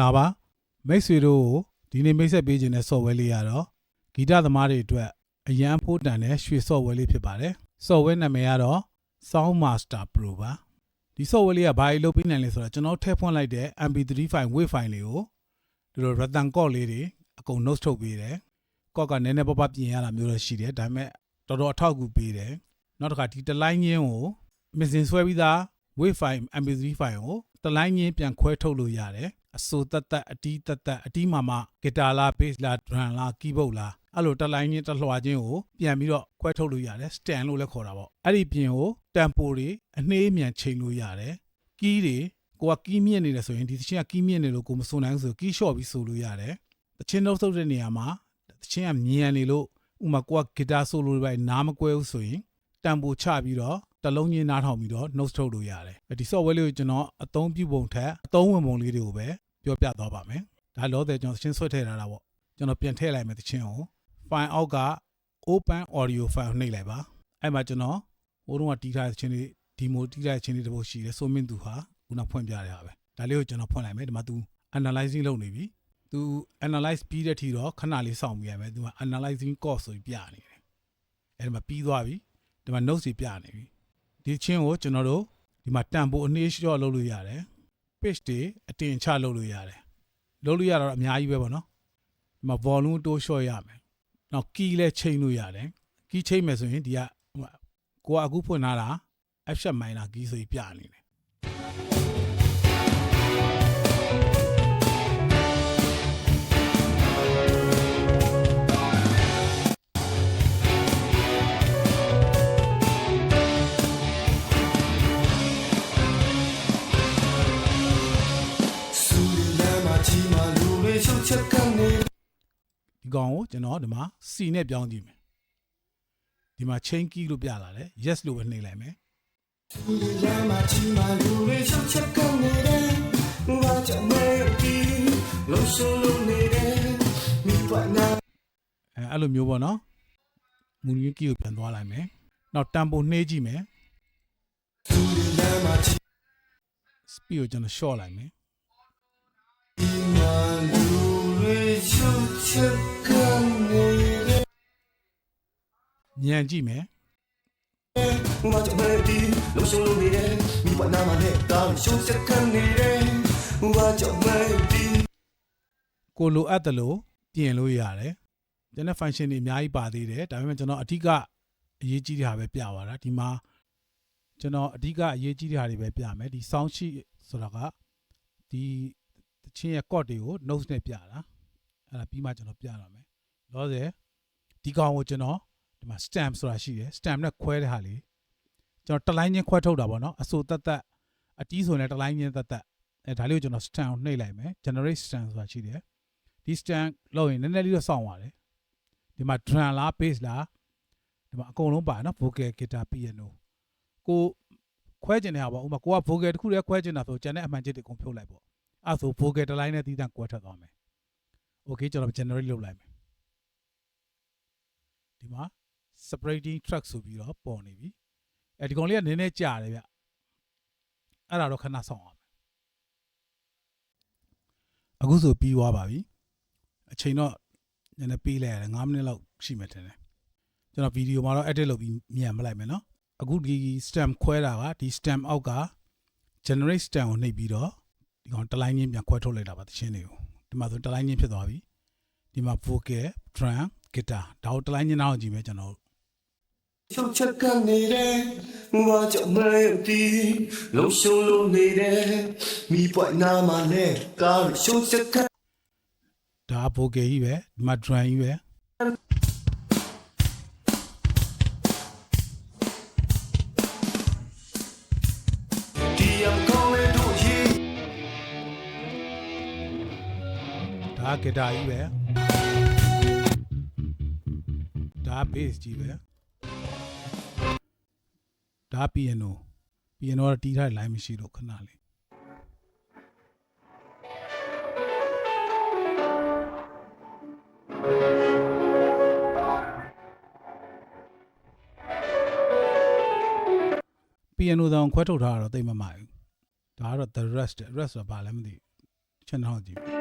မင်္ဂလာပါမိတ်ဆွေတို့ကိုဒီနေ့မိတ်ဆက်ပေးခြင်းတဲ့ software လေးရတော့ဂီတသမားတွေအတွက်အရန်ဖို့တန်တဲ့ရွှေ software လေးဖြစ်ပါတယ် software နာမည်ကတော့ Sound Master Pro ပါဒီ software လေးကဘာလို့လုပ်ပေးနိုင်လဲဆိုတော့ကျွန်တော်ထည့်ဖွင့်လိုက်တဲ့ MP3 file wave file လေးကိုဒီလို ratan code လေးတွေအကုန် note ထုတ်ပေးတယ် code ကနည်းနည်းပပပြင်ရတာမျိုးတော့ရှိတယ်ဒါပေမဲ့တော်တော်အထောက်အကူပေးတယ်နောက်တစ်ခါဒီတစ်လိုင်းချင်းကို missing ဆွဲပြီးသား wave file mp3 file ကိုတစ်လိုင်းချင်းပြန်ခွဲထုတ်လို့ရတယ် အစိုးတက်တက်အတီးတက်တက်အတီးမှာမှဂီတာလား bass လား drum လား keyboard လားအဲ့လိုတစ်လိုင်းချင်းတစ်လွှာချင်းကိုပြန်ပြီးတော့ခွဲထုတ်လို့ရတယ် stand လို့လည်းခေါ်တာပေါ့အဲ့ဒီပြင်ကို tempo တွေအနှေးအမြန်ချိန်လို့ရတယ် key တွေကိုက key မြင့်နေတယ်ဆိုရင်ဒီသချင်းက key မြင့်နေလို့ကိုမစိုးနိုင်ဘူးဆို key short ပြီးဆိုလို့ရတယ်သချင်းနှုတ်ထုတ်တဲ့နေရာမှာသချင်းကမြန်နေလို့ဥပမာကိုကဂီတာဆိုလိုတွေပဲနားမကွဲဘူးဆိုရင်တန်ပိုချပြီးတော့တစ်လုံးချင်းနားထောင်ပြီးတော့ note ထုတ်လို့ရတယ်။ဒီ software လေးကိုကျွန်တော်အသုံးပြုပုံထက်အသုံးဝင်ပုံလေးတွေကိုပဲ ပြောပြသွားပါမယ်။ဒါလောတဲ့ကျွန်တော်သချင်းဆွဲထည့်ထားတာပေါ့။ကျွန်တော်ပြန်ထည့်လိုက်မယ်သချင်းကို file အောက်က open audio file နှိပ်လိုက်ပါ။အဲ့မှာကျွန်တော်ဟိုတုန်းကတီးထားတဲ့သချင်းလေးဒီမိုတီးထားတဲ့သချင်းလေးတစ်ပုဒ်ရှိတယ်။ဆိုမင်းသူဟာခုနဖွင့်ပြရတာပဲ။ဒါလေးကိုကျွန်တော်ဖွင့်လိုက်မယ်။ဒီမှာ तू analyzing လုပ်နေပြီ။ तू analyze ပြီးတဲ့ထိတော့ခဏလေးစောင့်ပြီးရမယ်။ तू က analyzing cost ဆိုပြီးပြနေတယ်။အဲ့ဒီမှာပြီးသွားပြီ။ ဒီမှာ notes တွေပြနေပြီဒီချင်းကိုကျွန်တော်တို့ဒီမှာတန်ဖိုးအနှေးလျှော့လုပ်လို့ရတယ် page တွေအတင်ချလုပ်လို့ရတယ်လုပ်လို့ရတာတော့အများကြီးပဲပေါ့နော်ဒီမှာ volume တိုးလျှော့ရမယ်နောက် key လည်းချိန်လို့ရတယ် key ချိန်မယ်ဆိုရင်ဒီကဟိုကိုကအခုဖွင့်ထားတာ F sharp minor key ဆိုပြီးပြနေတယ် ချုပ်ချက်ကနေဒီကောင်ကိုကျွန်တော်ဒီမှာ C နဲ့ပြောင်းကြည့်မယ်ဒီမှာ chain key လို့ပြလာတယ် yes လို့ပဲနှိပ်လိုက်မယ်စူလီလမ်းမှာချီမှာလူတွေချုပ်ချက်ကနေတယ်ဘာကြောင့်မဲဒီလုံးရှုံးလုံးနေတယ်မိဘနာအဲအဲ့လိုမျိုးပေါ့နော်မူရင်း key ကိုပြန်သွားလိုက်မယ်နောက်တန်ဖိုနှေးကြည့်မယ်စူလီလမ်းမှာချီ speed ကိုကျွန်တော် short လိုက်မယ်မှာလူ တွေချုပ်ချက်ကနေတယ်ညံကြည့်မယ်ဘာကြောင့်မဲဒီလုံးရှုံးလုံးနေတယ်မိဘနာမှာနဲ့တာရှုံးချက်ကနေတယ်ဘာကြောင့်မဲဒီကိုလိုအပ်တယ်လို့ပြင်လို့ရတယ်။ကျွန်တော် function တွေအများကြီးပါသေးတယ်။ဒါပေမဲ့ကျွန်တော်အဓိကအရေးကြီးတဲ့ဟာပဲပြသွားတာဒီမှာကျွန်တော်အဓိကအရေးကြီးတဲ့ဟာတွေပဲပြမယ်ဒီ sound sheet ဆိုတာကဒီတ ချင်းရဲ့ chord တွေကို notes နဲ့ပြတာအဲ့ဒါပြီးမှကျွန်တော်ပြရမယ်။လောဆယ်ဒီကောင်ကိုကျွန်တော်ဒီမှာ stamp ဆိုတာရှိတယ် stamp နဲ့ခွဲတဲ့ဟာလေးကျွန်တော်တစ်လိုင်းချင်းခွဲထုတ်တာပေါ့နော်အစိုးတက်တက်အတီးဆိုရင်လည်းတစ်လိုင်းချင်းတက်တက်အဲဒါလေးကိုကျွန်တော် stamp နှိပ်လိုက်မယ် generate stamp ဆိုတာရှိတယ်ဒီ stand လောက်ရင်နည်းနည်းလေးတော့စောင့်ပါတယ်ဒီမှာ drum လား bass လားဒီမှာအကုန်လုံးပါနော် vocal guitar piano ကိုခွဲကျင်တဲ့ဟာပေါ့ဥပမာကိုက vocal တစ်ခုတည်းခွဲကျင်တာဆိုကျန်တဲ့အမှန်ချစ်တွေအကုန်ဖြုတ်လိုက်ပေါ့ အဲ့ဆို vocal တစ်လိုင်းနဲ့တီးတန့်ကွဲထွက်သွားမယ် okay ကျွန်တော် generate လုပ်လိုက်မယ်ဒီမှာ separating track ဆိုပြီးတော့ပေါ်နေပြီအဲဒီကောင်လေးကနည်းနည်းကြာတယ်ဗျအဲ့ဒါတော့ခဏစောင့်အောင်အခုဆိုပြီးသွားပါပြီအချိန်တော့နည်းနည်းပေးလိုက်ရတယ်9မိနစ်လောက်ရှိမှထင်တယ်ကျွန်တော်ဗီဒီယိုမှာတော့ edit လုပ်ပြီးမြန်မလိုက်မယ်နော်အခုဒီ stem ခွဲတာကဒီ stem အောက်က generate stem ကိုနှိပ်ပြီးတော့ဒီ ကောင်တစ်လိုင်းချင်းပြန်ခွဲထုတ်လိုက်တာပါတခြင်းတွေကိုဒီမှာဆိုတစ်လိုင်းချင်းဖြစ်သွားပြီဒီမှာ vocal drum guitar ဒါကိုတစ်လိုင်းချင်းနားအောင်ကြည့်မယ်ကျွန်တော်ချုပ်ချက်ကနေတယ်ဘာကြောင့်မဲဒီလုံးရှုံးလုံးနေတယ်မိဘနာမှာနဲ့တာရှုံးချက်ဒါ vocal ကြီးပဲဒီမှာ drum ကြီးပဲ ဒါ guitar ကြီးပဲဒါ bass ကြီးပဲဒါ piano piano ကတော့တီးထားတဲ့ line မရှိတော့ခဏလေး piano တောင်ခွဲထုတ်ထားတာတော့သိမမှန်ဘူးဒါကတော့ the rest the rest ဆိုတာဘာလဲမသိဘူးချက်နှောင်းကြည့်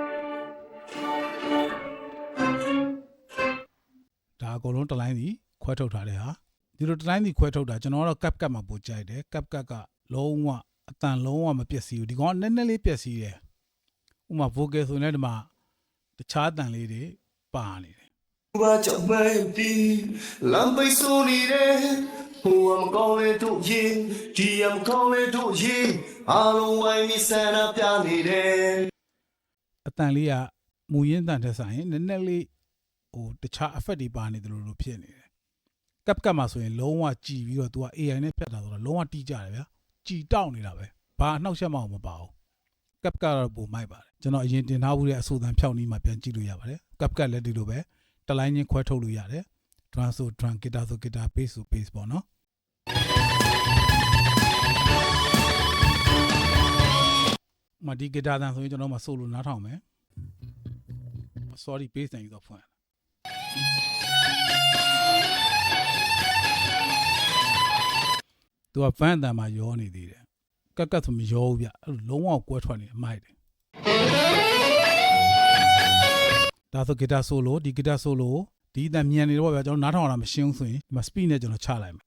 ဒါအကုန်လုံးတစ်လိုင်းစီခွဲထုတ်ထားတဲ့ဟာဒီလိုတစ်လိုင်းစီခွဲထုတ်တာကျွန်တော်ကတော့ကပ်ကပ်မှာပို့ကြိုက်တယ်ကပ်ကပ်ကလုံးဝအတန်လုံးဝမပျက်စီးဘူးဒီကောင်ကနည်းနည်းလေးပျက်စီးတယ်ဥပမာ vocal ဆိုရင်လည်းဒီမှာတခြားအတန်လေးတွေပါနေတယ်ဘာကြောင့်မဲတီလမ်းပိတ်ဆိုးနေတယ်ဟိုအမကောင်းလေတို့ရင်ဒီအမကောင်းလေတို့ရင်အားလုံးဝိုင်းပြီးဆန္ဒပြနေတယ်အတန်လေးကမူရင်းတန်ထက်ဆိုင်နည်းနည်းလေး ဟိုတခြား effect တွေပါနေတယ်လို့လို့ဖြစ်နေတယ်ကပ်ကပ်မှာဆိုရင်လုံးဝကြည်ပြီးတော့ तू က AI နဲ့ဖြတ်တာဆိုတော့လုံးဝတီးကြတယ်ဗျာကြည်တောက်နေတာပဲဘာအနှောက်အယှက်မှမပါဘူးကပ်ကတော့ပုံမိုက်ပါတယ်ကျွန်တော်အရင်တင်ထားမှုတဲ့အဆိုတန်ဖြောင်းနီးမှာပြန်ကြည့်လို့ရပါတယ်ကပ်ကပ်လည်းဒီလိုပဲတစ်လိုင်းချင်းခွဲထုတ်လို့ရတယ် drum ဆို drum guitar ဆို guitar bass ဆို bass ပေါ့နော်မဒီ guitar တန်ဆိုရင်ကျွန်တော်မှ solo နားထောင်မယ် sorry bass တန်ယူတော့ဖွင့် သူကဖန်တန်မှာရောနေသေးတယ်ကက်ကက်ဆိုမရောဘူးဗျအဲ့လိုလုံးဝကွဲထွက်နေတယ်မိုက်တယ်ဒါဆိုဂီတာဆိုလိုဒီဂီတာဆိုလိုဒီအတန်မြန်နေတော့ဗျာကျွန်တော်နားထောင်ရတာမရှင်းဘူးဆိုရင်ဒီမှာ speed နဲ့ကျွန်တော်ချလိုက်မယ်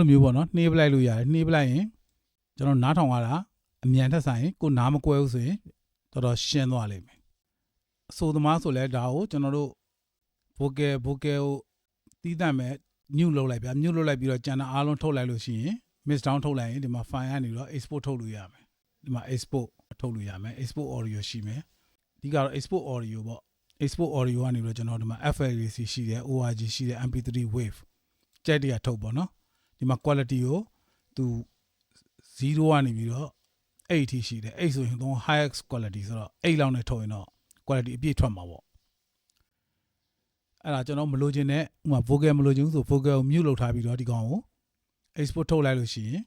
လိုမျိုးပေါ့နော်နှေးပလိုက်လို့ရတယ်နှေးပလိုက်ရင်ကျွန်တော်နားထောင်ရတာအမြန်ထက်ဆိုင်ကိုနားမကွဲဘူးဆိုရင်တော်တော်ရှင်းသွားလိမ့်မယ်အဆိုသမားဆိုလဲဒါကိုကျွန်တော်တို့ vocal vocal ကိုတီးတတ်မဲ့ new လုပ်လိုက်ဗျာ new လုပ်လိုက်ပြီးတော့ကျန်တာအားလုံးထုတ်လိုက်လို့ရှိရင် mix down ထုတ်လိုက်ရင်ဒီမှာ file ကနေတော့ export ထုတ်လို့ရမယ်ဒီမှာ export ထုတ်လို့ရမယ် export audio ရှိမယ်ဒီကတော့ export audio ပေါ့ export audio ကနေပြီးတော့ကျွန်တော်ဒီမှာ FLAC ရှိတယ် ORG ရှိတယ် MP3 wave ကြိုက်တရားထုတ်ပေါ့နော် ဒီမှာ quality ကိုသူ0ကနေပြီးတော့8အထိရှိတယ်8ဆိုရင်တော့ highest quality ဆိုတော့8လောက်နဲ့ထုတ်ရင်တော့ quality အပြည့်ထွက်မှာပေါ့အဲ့ဒါကျွန်တော်မလိုချင်တဲ့ဥပမာ vocal မလိုချင်ဘူးဆို vocal ကို mute လုပ်ထားပြီးတော့ဒီကောင်ကို export ထုတ်လိုက်လို့ရှိရင်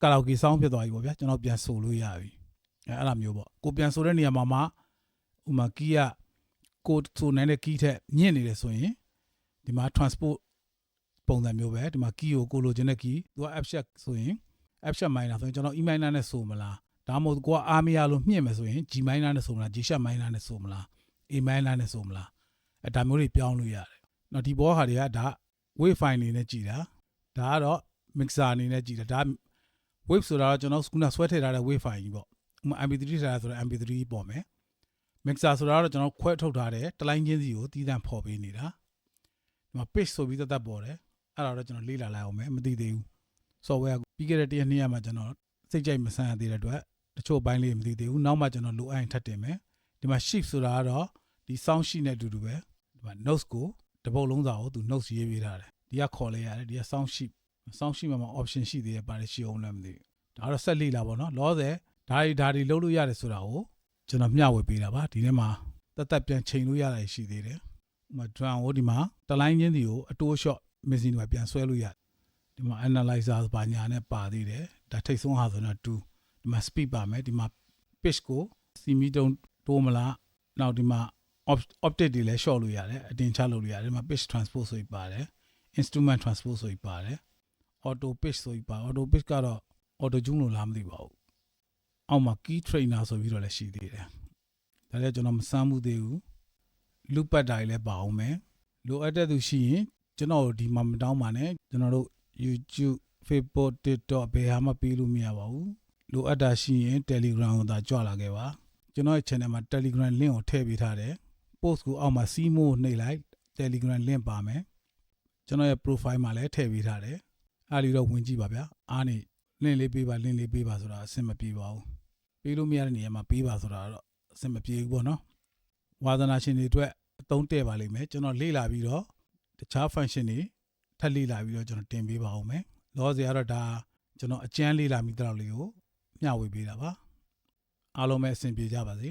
karaoke sound ဖြစ်သွားပြီပေါ့ဗျာကျွန်တော်ပြန်ဆိုလို့ရပြီအဲအဲ့လိုမျိုးပေါ့ကိုပြန်ဆိုတဲ့နေရာမှာမှဥပမာ key ကကိုဆိုနိုင်တဲ့ key ထက်မြင့်နေတယ်ဆိုရင်ဒီမှာ transport ပုံစံမျိုးပဲဒီမှာ key ကိုကိုလိုချင်တဲ့ key သူက F sharp ဆိုရင် F sharp minor ဆိုရင်ကျွန်တော် E minor နဲ့ဆိုမလားဒါမှမဟုတ်ကိုက R minor လို့မြင့်မယ်ဆိုရင် G minor နဲ့ဆိုမလား G sharp minor နဲ့ဆိုမလား A minor နဲ့ဆိုမလားအဲဒါမျိုးတွေပြောင်းလို့ရတယ်။နော်ဒီဘောဟာတွေကဒါ wave file အနေနဲ့ကြည်တာဒါကတော့ mixer အနေနဲ့ကြည်တာဒါ wave ဆိုတာတော့ကျွန်တော်ခုနဆွဲထည့်ထားတဲ့ wave file ကြီးပေါ့ဥပမာ MP3 ထည့်ထားဆိုတော့ MP3 ပေါ့မယ် mixer ဆိုတာကတော့ကျွန်တော်ခွဲထုတ်ထားတဲ့တလိုင်းချင်းစီကိုတီးတန့်ဖော်ပေးနေတာဒီမှာ pitch ဆိုပြီးသက်သက်ပေါ်တယ် အဲ့ဒါတော့ကျွန်တော်လေ့လာလိုက်အောင်မယ်မသိသေးဘူး software ပြီးခဲ့တဲ့တရက်နှစ်ရက်မှာကျွန်တော်စိတ်ကြိုက်မဆန်းရသေးတဲ့အတွက်တချို့ဘိုင်းလေးမသိသေးဘူးနောက်မှကျွန်တော်လိုအပ်ရင်ထပ်တင်မယ်ဒီမှာ shift ဆိုတာကတော့ဒီ sound sheet နဲ့အတူတူပဲဒီမှာ notes ကိုတစ်ပုတ်လုံးစာကိုသူ notes ရေးပေးထားတယ်ဒီကခေါ်လဲရတယ်ဒီက sound sheet sound sheet မှာ option ရှိသေးတယ်ပါတယ်ရှိအောင်လည်းမသိဘူးဒါကတော့ဆက်လေ့လာပါတော့လောဆယ်ဒါတွေဒါတွေလုပ်လို့ရတယ်ဆိုတာကိုကျွန်တော်မျှဝေပေးတာပါဒီထဲမှာတက်တက်ပြန်ချိန်လို့ရတာရှိသေးတယ်ဥပမာ drum ကိုဒီမှာတလိုင်းချင်းစီကိုအတိုး shot machine တွေပြန်ဆွဲလို့ရတယ်ဒီမှာ analyzer ဘာညာနဲ့ပါသေးတယ်ဒါထိတ်ဆုံးဟာဆိုတော့2ဒီမှာ speed ပါမယ်ဒီမှာ pitch ကို semi တုံးတိုးမလားနောက်ဒီမှာ op- optic တွေလည်း short လို့ရတယ်အတင်ချလို့လို့ရတယ်ဒီမှာ pitch transport ဆိုပြီးပါတယ် instrument transport ဆိုပြီးပါတယ် auto pitch ဆိုပြီးပါ auto pitch ကတော့ auto tune လို့လားမသိပါဘူးအောက်မှာ key trainer ဆိုပြီးတော့လည်းရှိသေးတယ်ဒါလည်းကျွန်တော်မစမ်းမှုသေးဘူး loop pad တွေလည်းပါအောင်မယ်လိုအပ်တဲ့သူရှိရင် ကျွန်တော်တို့ဒီမှာမတောင်းပါနဲ့ကျွန်တော်တို့ YouTube Facebook TikTok ဘယ်ဟာမှပေးလို့မရပါဘူးလိုအပ်တာရှိရင် Telegram ကိုသာကြွလာခဲ့ပါကျွန်တော်ရဲ့ channel မှာ Telegram link ကိုထည့်ပေးထားတယ် post ကိုအောက်မှာ CMO ကိုနှိပ်လိုက် Telegram link ပါမယ်ကျွန်တော်ရဲ့ profile မှာလည်းထည့်ပေးထားတယ်အားလီတော့ဝင်ကြည့်ပါဗျာအားနေ link လေးပေးပါ link လေးပေးပါဆိုတာအဆင်မပြေပါဘူးပေးလို့မရတဲ့နေရာမှာပေးပါဆိုတာတော့အဆင်မပြေဘူးပေါ့နော်ဝါသနာရှင်တွေအတွက်အသုံးတည့်ပါလိမ့်မယ်ကျွန်တော်လေ့လာပြီးတော့ တခြား function တွေထပ်လေ့လာပြီးတော့ကျွန်တော်တင်ပေးပါအောင်မယ်လောဆယ်ကတော့ဒါကျွန်တော်အကျန်းလေ့လာမိတဲ့လောက်လေးကိုမျှဝေပေးတာပါအားလုံးပဲအဆင်ပြေကြပါစေ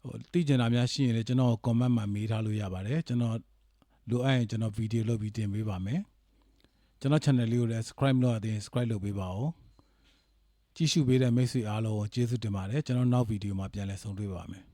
ဟိုသိကျင်တာများရှိရင်လည်းကျွန်တော် comment မှာမေးထားလို့ရပါတယ်ကျွန်တော်လိုအပ်ရင်ကျွန်တော်ဗီဒီယိုလုပ်ပြီးတင်ပေးပါမယ်ကျွန်တော် channel လေးကိုလည်း subscribe လုပ်ရသေးရင် subscribe လုပ်ပေးပါဦးကြည့်ရှုပေးတဲ့မိတ်ဆွေအားလုံးကိုကျေးဇူးတင်ပါတယ်ကျွန်တော်နောက်ဗီဒီယိုမှာပြန်လည်ဆုံတွေ့ပါမယ်